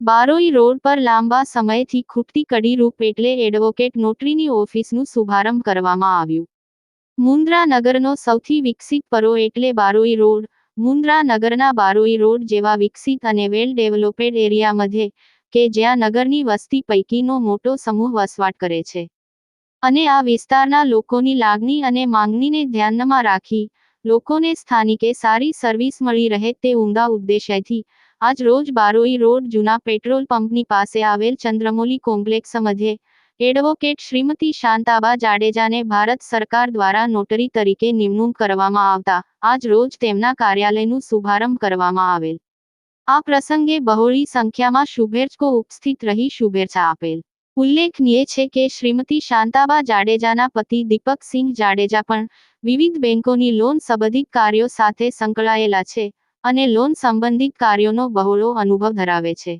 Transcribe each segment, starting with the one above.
Baroi road પર લાંબા સમયથી ખૂટતી કડીરૂપ એટલે એડવોકેટ નોટરીની ઓફિસનું શુભારંભ કરવામાં આવ્યું. મુન્દ્રા નગરનો સૌથી વિકસિત પરો એટલે બારોઈ રોડ. મુન્દ્રા નગરના બારોઈ રોડ જેવા વિકસિત અને વેલ ડેવલપેડ એરિયા મધ્યે કે જ્યાં નગરની વસ્તી પૈકીનો મોટો સમૂહ વસવાટ કરે છે. અને આ વિસ્તારના લોકોની લાગણી અને માંગણીને ધ્યાનમાં રાખી લોકોને સ્થાનિકે સારી સર્વિસ મળી રહે તે ઉમદા ઉદ્દેશ્યથી આજ રોજ બારોઈ રોડ જૂના પેટ્રોલ પંપની પાસે આવેલ ચંદ્રમૌલી કોમ્પ્લેક્સ મધ્યે એડવોકેટ શ્રીમતી શાંતાબા જાડેજાને ભારત સરકાર દ્વારા નોટરી તરીકે નિમણૂક કરવામાં આવતા આજ રોજ તેમના કાર્યાલયનું શુભારંભ કરવામાં આવેલ. આ પ્રસંગે બહોળી સંખ્યામાં શુભેચ્છકો ઉપસ્થિત રહી શુભેચ્છા આપેલ. ઉલ્લેખનીય છે કે શ્રીમતી શાંતાબા જાડેજાના પતિ દીપકસિંહ જાડેજા પણ વિવિધ બેંકોની લોન સંબંધિત કાર્યો સાથે સંકળાયેલા છે અને લોન સંબંધિત કાર્યોનો બહોળો અનુભવ ધરાવે છે.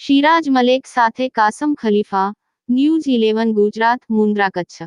શિરાજ મલેક સાથે Kasam Khalifa, news eleven Gujarat, Mundra Kutch.